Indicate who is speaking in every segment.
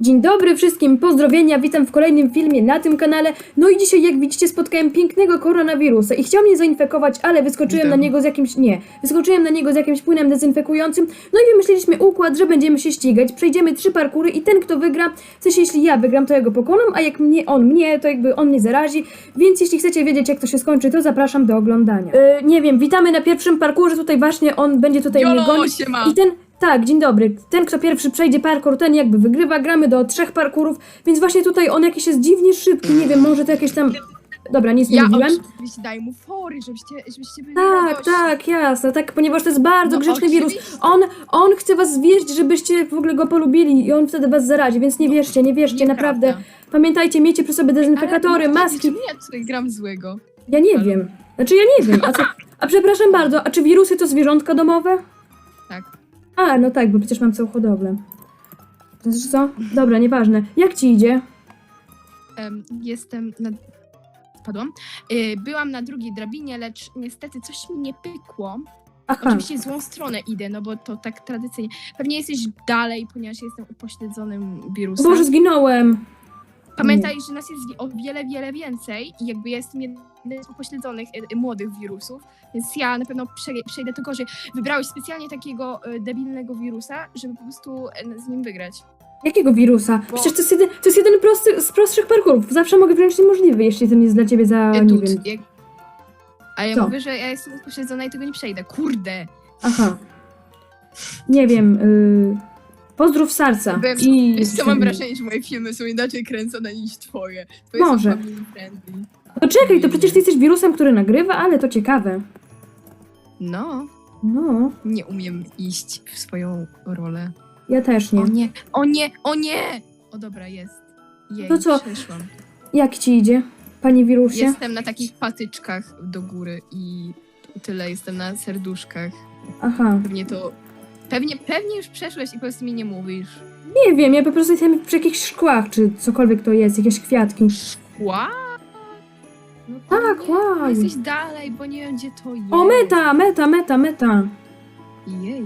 Speaker 1: Dzień dobry wszystkim, pozdrowienia, witam w kolejnym filmie na tym kanale. No i dzisiaj, jak widzicie, spotkałem pięknego koronawirusa i chciał mnie zainfekować, ale wyskoczyłem
Speaker 2: Witam.
Speaker 1: na niego z jakimś. Nie, wyskoczyłem na niego z jakimś płynem dezynfekującym. No i wymyśliliśmy układ, że będziemy się ścigać. Przejdziemy trzy parkury i ten, kto wygra, w sensie jeśli ja wygram, to ja go pokonam, a jak mnie on mnie, to jakby on mnie zarazi. Więc jeśli chcecie wiedzieć, jak to się skończy, to zapraszam do oglądania. Yy, nie wiem, witamy na pierwszym parkurze. Tutaj właśnie on będzie tutaj mnie
Speaker 2: Jolo,
Speaker 1: gonić.
Speaker 2: siema.
Speaker 1: I ten, tak, dzień dobry. Ten, kto pierwszy przejdzie parkour, ten jakby wygrywa. Gramy do trzech parkurów, więc właśnie tutaj on jakiś jest dziwnie szybki. Nie wiem, może to jakieś tam. Dobra, nic nie
Speaker 2: Ja
Speaker 1: mówiłem.
Speaker 2: oczywiście daję mu fory, żebyście, żebyście byli
Speaker 1: Tak,
Speaker 2: radośni.
Speaker 1: tak, jasne, tak, ponieważ to jest bardzo
Speaker 2: No,
Speaker 1: grzeczny wirus.
Speaker 2: oczywiście.
Speaker 1: On, on chce was zwieść, żebyście w ogóle go polubili i on wtedy was zarazi, więc nie wierzcie, nie wierzcie,
Speaker 2: Nieprawda.
Speaker 1: naprawdę. Pamiętajcie, miejcie przy sobie dezynfekatory,
Speaker 2: Ale
Speaker 1: maski.
Speaker 2: Czemu ja tutaj gram złego?
Speaker 1: Ja nie wiem. Znaczy ja nie wiem, a co? A przepraszam bardzo, a czy wirusy to zwierzątka domowe? A, no tak, bo przecież mam całą hodowlę. Znaczy co? Dobra, nieważne. Jak ci idzie?
Speaker 2: Em, jestem na... Spadłam. Y, byłam na drugiej drabinie, lecz niestety coś mi nie pykło.
Speaker 1: Aha,
Speaker 2: Oczywiście w złą stronę idę, no bo to tak tradycyjnie. Pewnie jesteś dalej, ponieważ jestem upośledzonym wirusem.
Speaker 1: Boże, zginąłem.
Speaker 2: Pamiętaj, że nas jest o wiele, wiele więcej i jakby ja jestem jednym z upośledzonych y, y, młodych wirusów, więc ja na pewno prze- przejdę to gorzej. Wybrałeś specjalnie takiego y, debilnego wirusa, żeby po prostu z nim wygrać.
Speaker 1: Jakiego wirusa?
Speaker 2: Bo-
Speaker 1: Przecież to jest jeden, to jest jeden prosty, z prostszych parkurów. Zawsze mogę wręcz niemożliwy, jeśli ten jest dla ciebie za, nie wiem.
Speaker 2: jak... A ja
Speaker 1: Co?
Speaker 2: mówię, że ja jestem upośledzona i tego nie przejdę. Kurde!
Speaker 1: Aha. Nie wiem, y... Pozdrów Sarca.
Speaker 2: Byłem-
Speaker 1: I...
Speaker 2: Co, mam wrażenie, że moje filmy są inaczej kręcone niż twoje. Twoje
Speaker 1: Może. To czekaj, to przecież ty jesteś wirusem, który nagrywa, ale to ciekawe.
Speaker 2: No,
Speaker 1: No,
Speaker 2: nie umiem iść w swoją rolę.
Speaker 1: ja też nie.
Speaker 2: O nie, o nie, o nie! O dobra, jest. Jej,
Speaker 1: To co?
Speaker 2: przeszłam.
Speaker 1: Jak ci idzie, panie wirusie?
Speaker 2: Jestem na takich patyczkach do góry i tyle, jestem na serduszkach.
Speaker 1: Aha.
Speaker 2: Pewnie to... Pewnie, pewnie już przeszłeś i po prostu mi nie mówisz.
Speaker 1: Nie wiem, ja po prostu jestem przy jakichś szkłach, czy cokolwiek to jest, jakieś kwiatki.
Speaker 2: Ła?
Speaker 1: No tak,
Speaker 2: Nie,
Speaker 1: wow.
Speaker 2: Jesteś dalej, bo nie wiem gdzie to jest.
Speaker 1: O, meta, meta, meta, meta.
Speaker 2: Jej.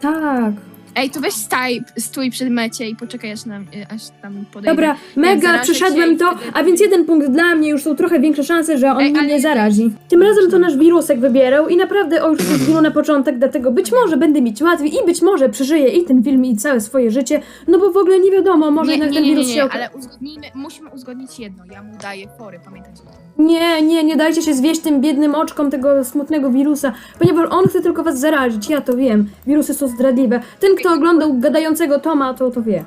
Speaker 1: Tak.
Speaker 2: Ej, to weź staj, stój przy mecie i poczekaj aż, nam, aż tam podejdę.
Speaker 1: Dobra, mega,
Speaker 2: zarażę
Speaker 1: przeszedłem
Speaker 2: i
Speaker 1: to,
Speaker 2: wtedy-
Speaker 1: a więc jeden punkt dla mnie, już są trochę większe szanse, że on
Speaker 2: Ej,
Speaker 1: mnie
Speaker 2: ale-
Speaker 1: nie zarazi. Tym razem to nasz wirusek wybierał i naprawdę, o już się zginął na początek, dlatego być może będę mieć łatwiej i być może przeżyję i ten film i całe swoje życie, no bo w ogóle nie wiadomo, może
Speaker 2: nie,
Speaker 1: jednak
Speaker 2: nie,
Speaker 1: ten
Speaker 2: nie, nie,
Speaker 1: wirus
Speaker 2: nie,
Speaker 1: się...
Speaker 2: nie,
Speaker 1: oka-
Speaker 2: ale uzgodnijmy, musimy uzgodnić jedno. Ja mu daję fory, pamiętajcie o tym.
Speaker 1: Nie, nie, nie dajcie się zwieść tym biednym oczkom tego smutnego wirusa, ponieważ on chce tylko was zarazić, ja to wiem. Wirusy są zdradliwe. Ten, kto oglądał gadającego Toma, to to wie.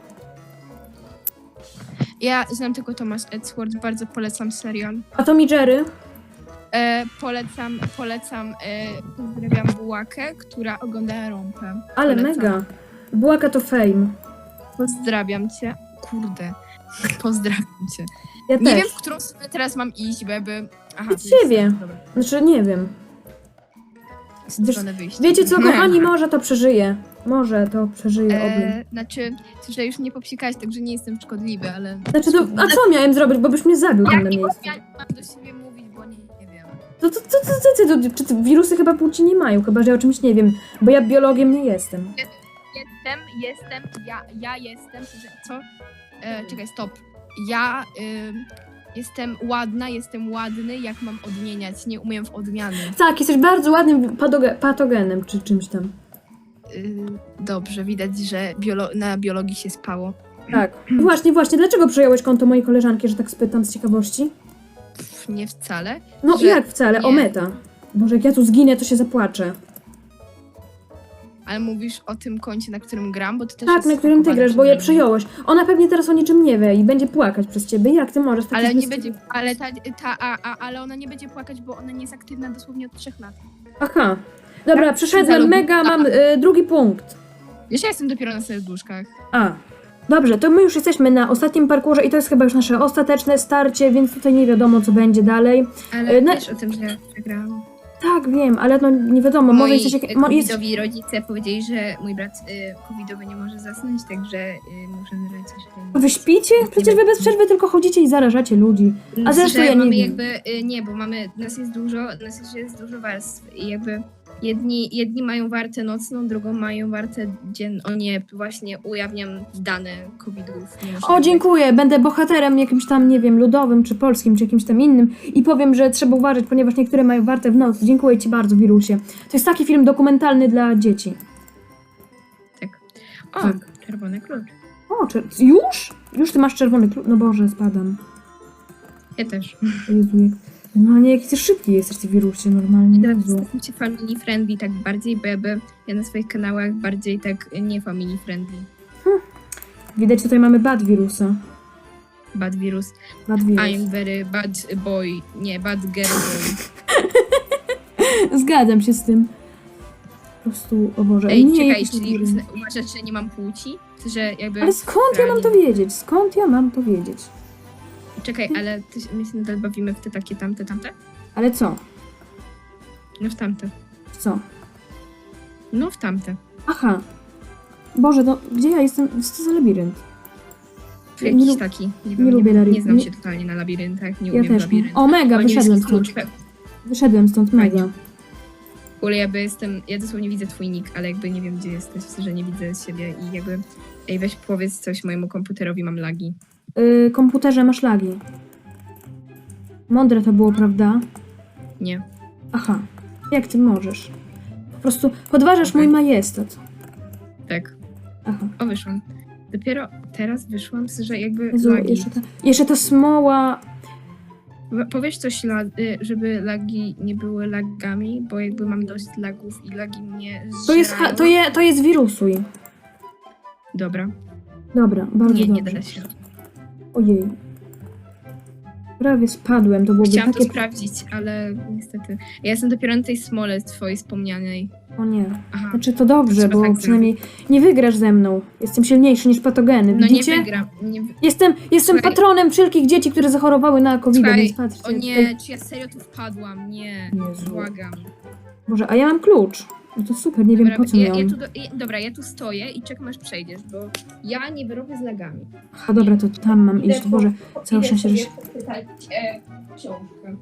Speaker 2: Ja znam tylko Thomas Edward, bardzo polecam serial.
Speaker 1: A Tom i Jerry?
Speaker 2: E, polecam, polecam, e, pozdrawiam Bułakę, która ogląda rąpę.
Speaker 1: Ale
Speaker 2: Polecam.
Speaker 1: mega. Błaka to fame.
Speaker 2: Pozdrawiam cię. Kurde. Pozdrawiam cię.
Speaker 1: Ja
Speaker 2: Nie
Speaker 1: też.
Speaker 2: wiem, w którą stronę teraz mam iść, jakby... Aha, jest-
Speaker 1: siebie.
Speaker 2: Dobra,
Speaker 1: Znaczy, nie wiem.
Speaker 2: stronę wyjścia.
Speaker 1: Wiecie co, kochani, może to przeżyje. Może to przeżyje oby.
Speaker 2: E, znaczy, że już mnie popsikałeś, także nie jestem szkodliwy, ale...
Speaker 1: Znaczy, to, a co miałem zrobić, bo byś mnie zabił tam na
Speaker 2: Jakiego
Speaker 1: miejscu.
Speaker 2: ja mam do siebie mówić, bo nie, nie wiem.
Speaker 1: To, to, to, to, to, to, to, czy te wirusy chyba płci nie mają, chyba że ja o czymś nie wiem, bo ja biologiem nie jestem.
Speaker 2: Jestem, jestem, ja, ja jestem, że, co? E, czekaj, stop. Ja ym, jestem ładna, jestem ładny, jak mam odmieniać, nie umiem w odmiany.
Speaker 1: Tak, jesteś bardzo ładnym patoge- patogenem, czy czymś tam.
Speaker 2: Y, dobrze, widać, że biolo- na biologii się spało.
Speaker 1: Tak. Właśnie, właśnie, dlaczego przejąłeś konto mojej koleżanki, że tak spytam z ciekawości?
Speaker 2: Pff, nie wcale.
Speaker 1: No
Speaker 2: Że
Speaker 1: jak wcale? O
Speaker 2: nie.
Speaker 1: meta. Boże, jak ja tu zginę, to się zapłaczę.
Speaker 2: Ale mówisz o tym koncie, na którym gram, bo to też
Speaker 1: Tak, na którym ty grasz, bo je przejąłeś. Ona pewnie teraz o niczym nie wie i będzie płakać przez ciebie. Jak ty możesz taki
Speaker 2: Ale nie będzie, ale ta, ta a, a, ale ona nie będzie płakać, bo ona nie jest aktywna dosłownie od trzech lat.
Speaker 1: Aha. Dobra,
Speaker 2: Tak,
Speaker 1: przeszedłem
Speaker 2: zalubi-
Speaker 1: mega, mam y, drugi punkt.
Speaker 2: Wiesz, ja jestem dopiero na serduszkach.
Speaker 1: A. Dobrze, to my już jesteśmy na ostatnim parkurze i to jest chyba już nasze ostateczne starcie, więc tutaj nie wiadomo, co będzie dalej.
Speaker 2: Ale
Speaker 1: E, na-
Speaker 2: wiesz o tym, że ja przegrałam.
Speaker 1: Tak, wiem, ale no nie wiadomo, może
Speaker 3: Moi
Speaker 1: jesteś... jak- mo- jest...
Speaker 3: rodzice powiedzieli, że mój brat y, covidowy nie może zasnąć, także y, muszę nagrać coś.
Speaker 1: Wy śpicie? Przecież wy bez przerwy tylko chodzicie i zarażacie ludzi. A zresztą
Speaker 3: że
Speaker 1: ja nie
Speaker 3: mamy
Speaker 1: wiem.
Speaker 3: jakby, y, nie, bo mamy, nas jest dużo, nas jest dużo warstw i jakby
Speaker 2: Jedni, jedni mają wartę nocną, drugą mają wartę dzienną. O nie, właśnie ujawniam dane covidów.
Speaker 1: O, dziękuję. Będę bohaterem jakimś tam, nie wiem, ludowym, czy polskim, czy jakimś tam innym i powiem, że trzeba uważać, ponieważ niektóre mają wartę w nocy. Dziękuję Ci bardzo, Wirusie. To jest taki film dokumentalny dla dzieci.
Speaker 2: Tak. O,
Speaker 1: Tak.
Speaker 2: czerwony klucz.
Speaker 1: O, czer- już? Już Ty masz czerwony klucz? No Boże, spadam.
Speaker 2: Ja też.
Speaker 1: Jezu, jak... Normalnie jaki Ty szybki jesteś, Ty Wirusie, normalnie. Jezu.
Speaker 2: jesteście family friendly tak bardziej, bo jakby ja na swoich kanałach bardziej tak nie family friendly.
Speaker 1: Widać, tutaj mamy bad Wirusa.
Speaker 2: Bad virus.
Speaker 1: Bad wirus.
Speaker 2: I'm very bad boy. Nie, bad girl boy.
Speaker 1: Zgadzam się z tym. Po prostu, o Boże.
Speaker 2: Ej,
Speaker 1: nie,
Speaker 2: czekaj, czyli
Speaker 1: wirus.
Speaker 2: uważasz, że nie mam płci? Że jakby...
Speaker 1: Ale skąd ja mam to wiedzieć? Skąd ja mam to wiedzieć?
Speaker 2: Czekaj, ale ty, my się nadal bawimy w te takie tamte, tamte?
Speaker 1: Ale co?
Speaker 2: No w tamte.
Speaker 1: Co?
Speaker 2: No w tamte.
Speaker 1: Aha. Boże, to gdzie ja jestem? Co to za labirynt?
Speaker 2: W
Speaker 1: Nie
Speaker 2: jakiś
Speaker 1: lu-
Speaker 2: taki. Nie,
Speaker 1: nie
Speaker 2: nie,
Speaker 1: lubię
Speaker 2: nie,
Speaker 1: labiry-
Speaker 2: znam
Speaker 1: nie-
Speaker 2: się totalnie na labiryntach, nie
Speaker 1: Ja
Speaker 2: umiem
Speaker 1: też nie.
Speaker 2: labirynt.
Speaker 1: O, mega,
Speaker 2: nie,
Speaker 1: wyszedłem
Speaker 2: jest klucz.
Speaker 1: stąd. Wyszedłem stąd, mega.
Speaker 2: Fajnie. W ogóle jakby jestem, ja dosłownie widzę twój nick, ale jakby nie wiem gdzie jesteś, w sensie, że nie widzę siebie i jakby, ej weź powiedz coś mojemu komputerowi, mam lagi.
Speaker 1: Y, komputerze masz lagi. Mądre to było, prawda?
Speaker 2: Nie.
Speaker 1: Aha. Jak ty możesz? Po prostu podważasz mój majestat.
Speaker 2: Tak.
Speaker 1: Aha.
Speaker 2: O, wyszłam. Dopiero teraz wyszłam, że jakby
Speaker 1: Jezu,
Speaker 2: lagi.
Speaker 1: jeszcze ta, jeszcze ta smoła.
Speaker 2: W- Powiedz coś, la, y, żeby lagi nie były lagami, bo jakby mam dość lagów i lagi mnie
Speaker 1: To jest, ha-
Speaker 2: zżerają.
Speaker 1: to, je, to jest wirusuj.
Speaker 2: Dobra.
Speaker 1: Dobra, bardzo
Speaker 2: Nie, nie
Speaker 1: dobrze.
Speaker 2: da się.
Speaker 1: Ojej. Prawie spadłem, to byłoby
Speaker 2: Chciałam
Speaker 1: takie...
Speaker 2: to sprawdzić, ale niestety. Ja jestem dopiero na tej smole twojej wspomnianej.
Speaker 1: O nie.
Speaker 2: Aha.
Speaker 1: Znaczy to dobrze,
Speaker 2: Trzeba
Speaker 1: bo
Speaker 2: tak
Speaker 1: przynajmniej nie wygrasz ze mną. Jestem silniejszy niż patogeny.
Speaker 2: No nie
Speaker 1: Widzicie?
Speaker 2: wygram. Nie,
Speaker 1: Jestem, jestem
Speaker 2: Słuchaj.
Speaker 1: patronem wszelkich dzieci, które zachorowały na covid
Speaker 2: Słuchaj,
Speaker 1: więc patrzcie.
Speaker 2: o nie, czy ja serio tu wpadłam? Nie.
Speaker 1: Jezu.
Speaker 2: Błagam.
Speaker 1: Boże, a ja mam klucz. No to super, nie wiem po co
Speaker 2: ja,
Speaker 1: miałam.
Speaker 2: ja tu do, ja, dobra, ja tu stoję i czekam aż przejdziesz, bo ja nie wyrobię z lagami.
Speaker 1: A dobra, to tam mam
Speaker 2: Idę
Speaker 1: iść.
Speaker 2: po-
Speaker 1: Boże, całe szczęście, że się...
Speaker 2: poczytać e, książkę.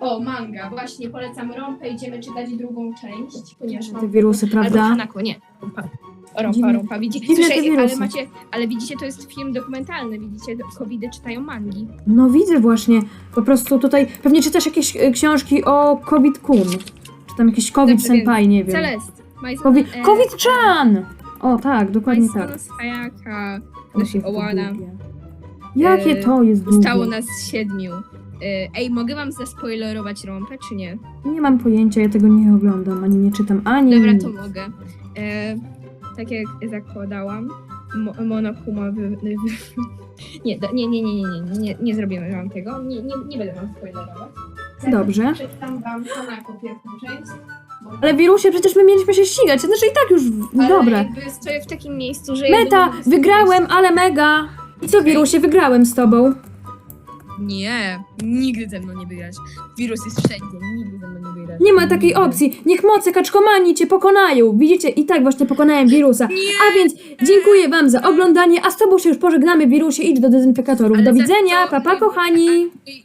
Speaker 2: O, manga, właśnie polecam Rompę, idziemy czytać drugą część, ponieważ mam...
Speaker 1: Te wirusy,
Speaker 2: Albo
Speaker 1: prawda?
Speaker 2: Hanako, nie. Rompa, Rompa,
Speaker 1: Dziwne-
Speaker 2: rompa. Widzi...
Speaker 1: dziwne te
Speaker 2: Słyszaj, ale macie, ale widzicie, to jest film dokumentalny, widzicie, covidy czytają mangi.
Speaker 1: No widzę właśnie. Po prostu tutaj pewnie czytasz jakieś e, książki o COVID-kun. Tam jakiś COVID
Speaker 2: Dobrze,
Speaker 1: senpai, nie wiem.
Speaker 2: Celest.
Speaker 1: COVID- COVID-chan! O tak, dokładnie tak.
Speaker 2: Sayaka,
Speaker 1: to
Speaker 2: Ołana.
Speaker 1: Jakie
Speaker 2: E,
Speaker 1: to jest długie.
Speaker 2: Zostało nas siedmiu. E, Ej, mogę wam zaspoilerować Rompę, czy nie?
Speaker 1: Nie mam pojęcia, ja tego nie oglądam, ani nie czytam, ani
Speaker 2: Dobra,
Speaker 1: nic.
Speaker 2: to mogę. E, tak jak zakładałam, mo, Monokuma wy, nie, nie, nie, nie, nie, nie, nie, nie, nie zrobimy wam tego. Nie, nie, nie będę wam spoilerować.
Speaker 1: Dobrze.
Speaker 2: Przeczytam wam Hanako pierwszą część. bo-
Speaker 1: Ale wirusie, przecież my mieliśmy się ścigać, znaczy i tak już,
Speaker 2: Ale
Speaker 1: dobra.
Speaker 2: jakby stoję w takim miejscu, że...
Speaker 1: Meta, wygrałem, ale mega! I co, wirusie, wygrałem z tobą.
Speaker 2: Nie, nigdy ze mną nie wygrać. Wirus jest wszędzie, nigdy ze mną nie wygrać.
Speaker 1: Nie ma takiej opcji. Niech moce kaczkomanii cię pokonają. Widzicie, i tak właśnie pokonałem wirusa. A więc dziękuję wam za oglądanie, a z tobą się już pożegnamy, wirusie. Idź do dezynfekatorów.
Speaker 2: Ale
Speaker 1: Do
Speaker 2: za
Speaker 1: widzenia,
Speaker 2: co?
Speaker 1: papa kochani.
Speaker 2: I